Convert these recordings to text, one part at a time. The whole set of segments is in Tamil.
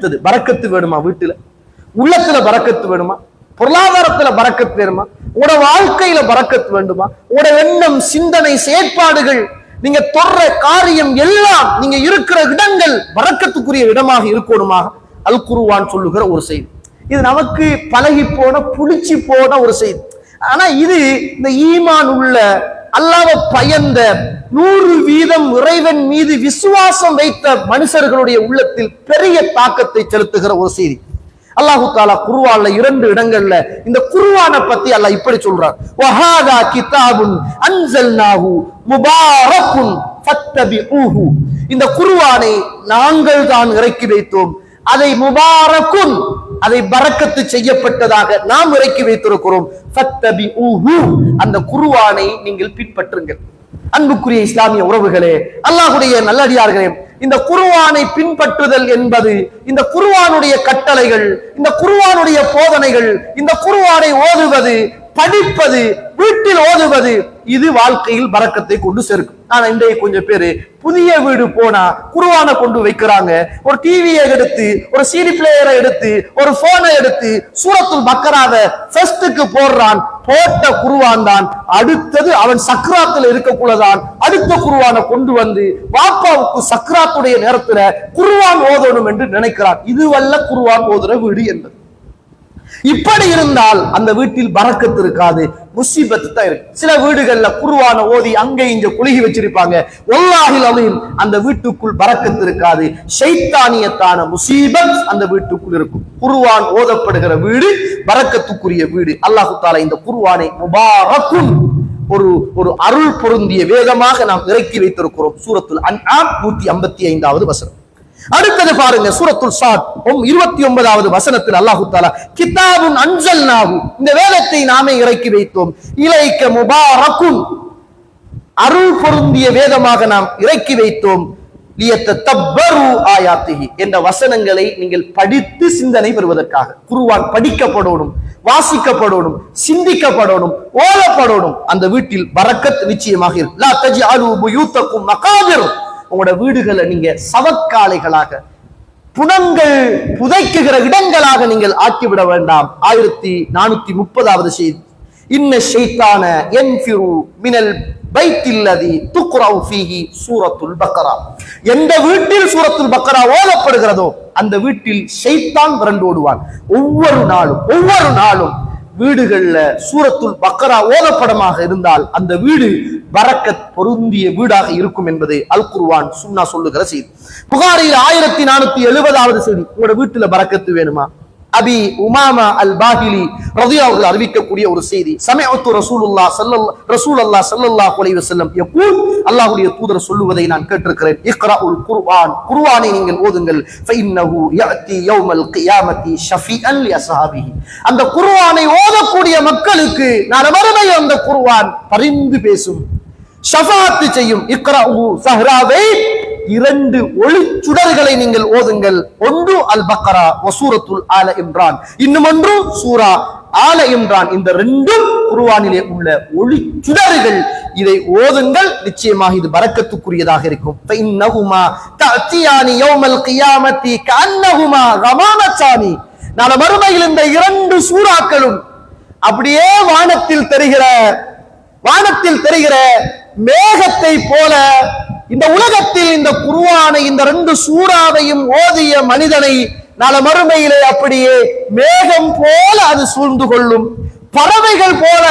அடுத்தது பறக்கத்து வேணுமா வீட்டுல? உள்ளத்துல பறக்கத்து வேணுமா? பொருளாதாரத்துல பறக்கத்து வேணுமா? உங்களோட வாழ்க்கையில பறக்கத்து வேண்டுமா? உங்களோட எண்ணம் சிந்தனை செயற்பாடுகள் நீங்க தொடுற காரியம் எல்லாம் நீங்க இருக்கிற இடங்கள் பறக்கத்துக்குரிய இடமாக இருக்கணுமாக அல் குருவான் சொல்லுகிற ஒரு செய்தி. இது நமக்கு பழகி போன புளிச்சு போன ஒரு செய்தி. ஆனா இது இந்த ஈமான் உள்ள அல்லாஹ்வை பயந்த நூறு வீதம் இறைவன் மீது விசுவாசம் வைத்த மனுஷர்களுடைய உள்ளத்தில் பெரிய தாக்கத்தை செலுத்துகிற ஒரு செய்தி. அல்லாஹு தாலா குருவான்ல இரண்டு இடங்கள்ல இந்த குருவான பத்தி அல்லாஹ் இப்படி சொல்றார் வஹாதா கிதாபுன் அன்சல்நாஹு முபாரக்குன் ஃபத்தபிஊஹு. இந்த குருவானை நாங்கள் தான் இறக்கி வைத்தோம். அதை முபாரக்குன் அதை பறக்கத்து செய்யப்பட்டதாக நாம் இறக்கி வைத்திருக்கிறோம். அந்த குருவானை நீங்கள் பின்பற்றுங்கள். அன்புக்குரிய இஸ்லாமிய உறவுகளே அல்லாஹுடைய நல்லடியார்களே இந்த குருவானை பின்பற்றுதல் என்பது இந்த குருவானுடைய கட்டளைகள் இந்த குருவானுடைய போதனைகள் இந்த குருவானை ஓதுவது படிப்பது வீட்டில் ஓதுவது இது வாழ்க்கையில் பறக்கத்தை கொண்டு சேர்க்கும். ஆனா இன்றைய கொஞ்சம் பேரு புதிய வீடு போனா குருவான கொண்டு வைக்கிறாங்க. ஒரு டிவியை எடுத்து ஒரு சிடி பிளேயரை எடுத்து ஒரு போனை எடுத்து சூரத்துள் பக்கராத ஃபர்ஸ்டுக்கு போடுறான் போட்ட குருவான் தான். அடுத்தது அவன் சக்ராத்துல இருக்கக்குள்ளதான் அடுத்த குருவானை கொண்டு வந்து வாப்பாவுக்கு சக்ராத்துடைய நேரத்துல குருவான் ஓதணும் என்று நினைக்கிறான். இதுவல்ல குருவான் ஓதுற வீடு என்பது. இப்படி இருந்தால் அந்த வீட்டில் பறக்கத்து இருக்காது முசீபத்து தான் இருக்கு. சில வீடுகள்ல குருவான ஓதி அங்கே இங்க குலுகி வச்சிருப்பாங்க. ஒல்லாஹில் அலையும் அந்த வீட்டுக்குள் பறக்கத்து இருக்காது. சைத்தானியத்தான முசீபத் அந்த வீட்டுக்குள் இருக்கும். குருவான் ஓதப்படுகிற வீடு பறக்கத்துக்குரிய வீடு. அல்லாஹு தாலா இந்த குருவானை முபாரக்கும். ஒரு ஒரு அருள் பொருந்திய வேதமாக நாம் இறக்கி வைத்திருக்கிறோம். சூரத்துல் அன்ஆம் நூத்தி ஐம்பத்தி ஐந்தாவது வசனம். அடுத்தது பாருங்க சூரத்துல் சாத் இருபத்தி ஒன்பதாவது வசனத்தில் அல்லாஹு தாலா கிதாபுன் அஞ்சல் நாகு இந்த வேதத்தை நாமே இறக்கி வைத்தோம். இலைக்க முபாரக்குன் அருள் பொருந்திய வேதமாக நாம் இறக்கி வைத்தோம். என்ற வசனங்களை நீங்கள் படித்து சிந்தனை பெறுவதற்காக. குருவான் படிக்கப்படணும் வாசிக்கப்படணும் சிந்திக்கப்படணும் ஓதப்படணும். அந்த வீட்டில் பரக்கத் நிச்சயமாக இருக்கும் உங்களோட வீடுகளை நீங்க சவக்காலைகளாக புனங்கள் புதைக்குகிற இடங்களாக நீங்கள் ஆக்கிவிட வேண்டாம். ஆயிரத்தி நானூத்தி முப்பதாவது செய்தி இன்ன ஷைத்தான என்ஃபிரு மினல் பைத்தில்லதி துக்ரவு ஃபீஹி சூரத்துல் பக்கரா. எந்த வீட்டில் சூரத்துல் பக்கரா ஓதப்படுகிறதோ அந்த வீட்டில் ஷெய்தான் விரண்டோடுவான் ஒவ்வொரு நாளும் ஒவ்வொரு நாளும் வீடுகள்ல சூரத்துல் பக்கரா ஓதப்படமாக இருந்தால் அந்த வீடு வரக்க பொருந்திய வீடாக இருக்கும் என்பது அல் குர்வான் சுன்னா சொல்லுகிற செய்தி. புகாரில் ஆயிரத்தி நானூத்தி எழுபதாவது செய்தி. உங்களோட வீட்டுல பறக்கத்து வேணுமா? அபி உமாமா அல் பாஹிலி ரதி அவர்கள் அறிவிக்கக்கூடிய ஒரு செய்தி. சமயத்து ரசூலுல்லா சல்லல் ரசூல் அல்லா சல்லல்லாஹு செல்லம் வஸல்லம். அல்லாஹுடைய அல்லாஹ்வுடைய தூதர் சொல்லுவதை நான் கேட்டிருக்கிறேன். இக்ராஉல் குர்ஆன். குர்ஆனை நீங்கள் ஓதுங்கள். ஃபைன்னஹு யஅதி யௌமல் கியாமத்தி ஷஃபீஅன் லி அஸ்ஹாபிஹி அந்த குர்ஆனை ஓதக்கூடிய மக்களுக்கு நான் மறுமை அந்த குர்ஆன் பரிந்து பேசும். ஷஃபாத்து செய்யும் இக்ராஉ சஹ்ராவை இரண்டு ஒளி சுடர்களை நீங்கள் ஓதுங்கள். ஒன்று அல் பக்கரா வசூரத்துல் ஆல இம்ரான் இன்னும் ஒன்று சூரா ஆல இம்ரான் இந்த ரெண்டும் குருவானிலே உள்ள ஒளி சுடர்கள் இதை ஓதுங்கள். நிச்சயமாக இது பறக்கத்துக்குரியதாக இருக்கும். ஃபஇன்னஹுமா தஅத்தியானி யௌமல் கியாமத்தி கஅன்னஹுமா கமாமச்சானி நான் மறுமையில் இந்த இரண்டு சூறாக்களும் அப்படியே வானத்தில் தெரிகிற வானத்தில் தெரிகிற மேகத்தை போல இந்த உலகத்தில் இந்த குருவானை இந்த ரெண்டு சூறாவையும் ஓதிய மனிதனை நாள மறுமையிலே அப்படியே மேகம் போல அது சூழ்ந்து கொள்ளும். பறவைகள் போல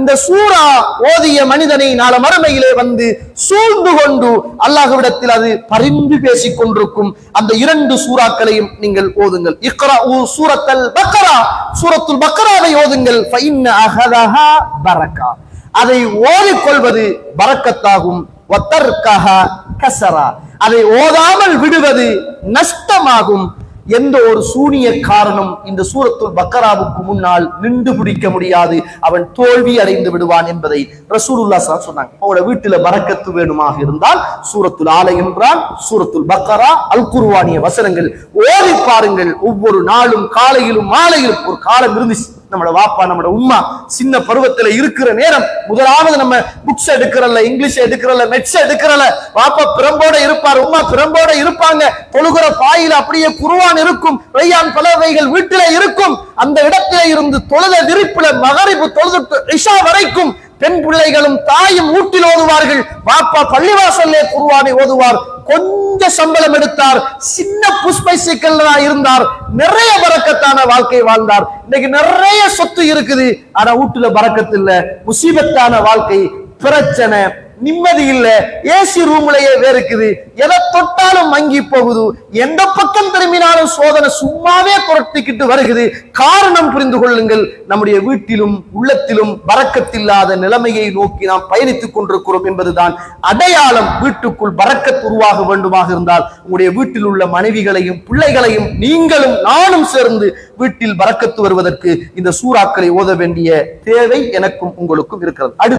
இந்த சூறா ஓதிய மனிதனை நாள மறுமையிலே வந்து சூழ்ந்து கொண்டு அல்லாஹுவிடத்தில் அது பரிந்து பேசிக் கொண்டிருக்கும். அந்த இரண்டு சூறாக்களையும் நீங்கள் ஓதுங்கள். இக்ரா சூரத்தல் பக்கரா சூரத்துல் பக்கராவை ஓதுங்கள். ஃபைன்ன அஹதஹா பரக்கா. அதை ஓதிக்கொள்வது பறக்கத்தாகும். கசரா. அதை ஓதாமல் விடுவது நஷ்டமாகும். எந்த ஒரு சூனிய காரணம் இந்த சூரத்துல் பக்கராவுக்கு முன்னால் நின்று பிடிக்க முடியாது. அவன் தோல்வி அடைந்து விடுவான் என்பதை ரசூலுல்லா சொன்னாங்க. அவங்களோட வீட்டுல பரக்கத்து வேணுமாக இருந்தால் சூரத்துல் ஆலை என்றால் சூரத்துல் பக்கரா அல் குருவானிய வசனங்கள். ஓதி பாருங்கள். ஒவ்வொரு நாளும் காலையிலும் மாலையிலும் ஒரு காலம் இருந்துச்சு. நம்மளோட வாப்பா நம்மளோட உம்மா சின்ன பருவத்துல இருக்கிற நேரம் முதலாவது நம்ம புக்ஸ் எடுக்கிறல்ல இங்கிலீஷ் எடுக்கிறல்ல மெட்ஸ் எடுக்கிறல்ல வாப்பா பிரம்போட இருப்பார் உமா பிரம்போட இருப்பாங்க. தொழுகிற பாயில அப்படியே குருவான் இருக்கும் வையான் பலவைகள் வீட்டில இருக்கும். அந்த இடத்துல இருந்து தொழுத விரிப்புல மகரிப்பு தொழுது இஷா வரைக்கும் பெண் பிள்ளைகளும் தாயும் ஊட்டில் ஓதுவார்கள். பாப்பா பள்ளிவாசல்லே குருவானை ஓதுவார். கொஞ்ச சம்பளம் எடுத்தார். சின்ன புஷ்பை சிக்கலா இருந்தார். நிறைய பறக்கத்தான வாழ்க்கை வாழ்ந்தார். இன்னைக்கு நிறைய சொத்து இருக்குது. ஆனா வீட்டுல பறக்கத்து இல்ல முசீபத்தான வாழ்க்கை பிரச்சனை நிம்மதி இல்ல. ஏசி ரூம்லயே வேறுக்குது எதை தொட்டாலும் மங்கி போகுது. எந்த பக்கம் திரும்பினாலும் சோதனை சும்மாவே புரட்டிக்கிட்டு வருகிறது காரணம் புரிந்து கொள்ளுங்கள். நம்முடைய வீட்டிலும் உள்ளத்திலும் பறக்கத்தில்லாத நிலைமையை நோக்கி நாம் பயணித்துக் கொண்டிருக்கிறோம் என்பதுதான் அடையாளம். வீட்டுக்குள் பறக்கத் உருவாக வேண்டுமாக இருந்தால் உங்களுடைய வீட்டில் உள்ள மனைவிகளையும் பிள்ளைகளையும் நீங்களும் நானும் சேர்ந்து வீட்டில் பறக்கத்து வருவதற்கு இந்த சூறாக்களை ஓத வேண்டிய தேவை எனக்கும் உங்களுக்கும் இருக்கிறது. அடுத்து